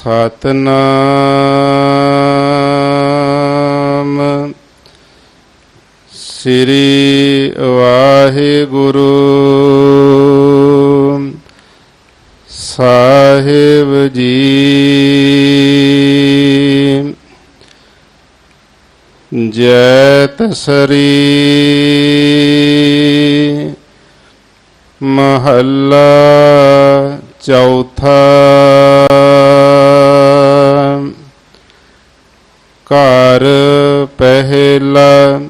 ਸਤਨਾਮ। ਸ੍ਰੀ ਵਾਹਿਗੁਰੂ। ਸਾਹਿਬ ਜੀ। ਜੈਤ ਤਸਰੀ। ਮਹੱਲਾ ਚੌਥਾ। ਘਰ ਪਹਿਲਾ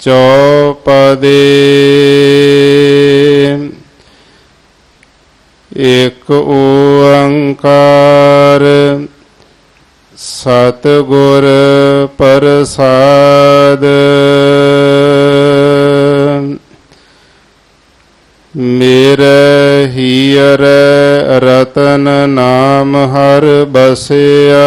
ਚੌਪਦੇ। ਇਕ ਓੰਕਾਰ ਸਤਿਗੁਰ ਪ੍ਰਸਾਦ। ਮੇਰੇ ਹੀਰ ਰਤਨ ਨਾਮ ਹਰ ਬਸਿਆ।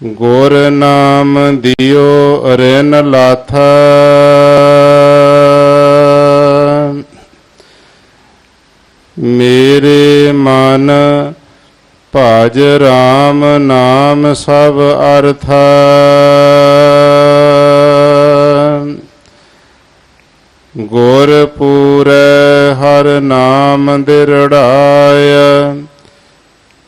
ਗੁਰ ਨਾਮ ਦਿਓ ਰੈਨ ਲਾਥਾ ਮੇਰੇ ਮਨ ਭਜ ਰਾਮ ਨਾਮ ਸਭ ਅਰਥ। ਗੁਰ ਪੂਰੇ ਹਰ ਨਾਮ ਦਿਰੜਾਇ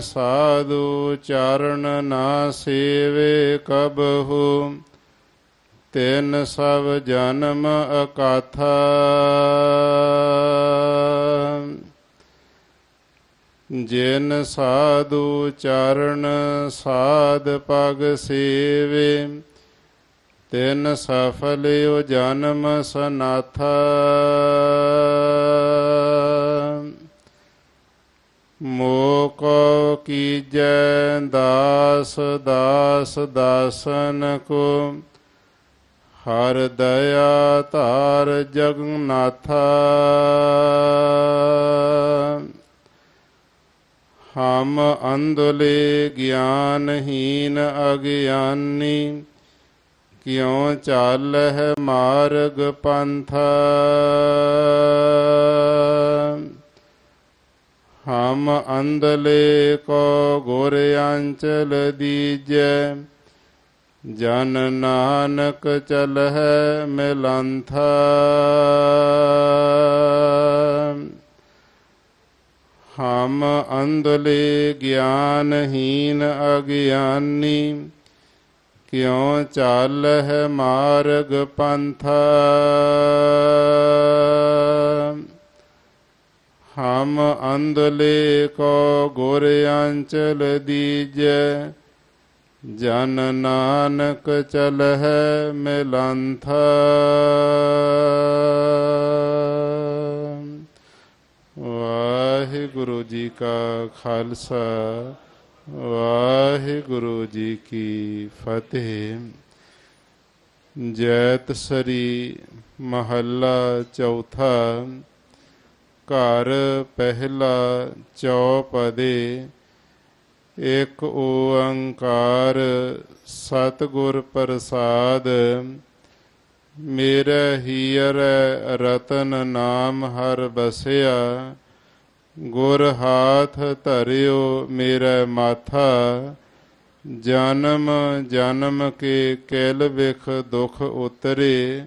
ਸਾਧੂ ਚਰਨ ਨਾ ਸੇਵੇ ਕਬਹੂ, ਤੈਨ ਸਭ ਜਨਮ ਅਕਾਥਾ। ਜਿਨ ਸਾਧੂ ਚਰਨ ਸਾਧ ਪਗ ਸੇਵੇ, ਤਿਨ ਸਫਲਿਓ ਜਨਮ ਸਨਾਥਾ। ਮੋਕੋ ਕੀਜੈ ਦਾਸ ਦਾਸ ਦਾਸਨ ਕੋ ਹਰ ਦਇਆ ਧਾਰ ਜਗਨਾਥਾ ਹਮ ਅੰਧਲੇ ਗਿਆਨਹੀਨ ਅਗਿਆਨੀ, ਕਿਉ ਚਾਲਹਿ ਮਾਰਗ ਪੰਥਾ। ਹਮ ਅੰਧਲੇ ਕੋ ਗੁਰ ਅੰਚਲ ਦੀਜੈ ਜਨ ਨਾਨਕ ਚਲਹਿ ਮਿਲੰਥਾ ਹਮ ਅੰਧਲੇ ਗਿਆਨਹੀਨ ਅਗਿਆਨੀ ਕਿਉ ਚਾਲਹਿ ਮਾਰਗ ਪੰਥਾ ਹਮ ਅੰਧਲੇ ਕੋ ਗੁਰ ਅੰਚਲ ਦੀਜੈ ਜਨ ਨਾਨਕ ਚਲਹਿ ਮਿਲੰਥਾ ਵਾਹਿਗੁਰੂ ਜੀ ਕਾ ਖਾਲਸਾ ਵਾਹਿਗੁਰੂ ਜੀ ਕੀ ਫਤਿਹ ਜੈਤ ਸਰੀ ਮਹੱਲਾ ਚੌਥਾ ਘਰ ਪਹਿਲਾ ਚੌਪਦੇ, ਇੱਕ ਓੰਕਾਰ ਸਤਿਗੁਰ ਪ੍ਰਸਾਦ, ਮੇਰੇ ਹੀਰ ਰਤਨ ਨਾਮ ਹਰ ਬਸਿਆ, ਗੁਰ ਹਾਥ ਧਰਿਓ ਮੇਰਾ ਮਾਥਾ, ਜਨਮ ਜਨਮ ਕੇ ਕੇਲ ਵਿਖ ਦੁਖ ਉਤਰੇ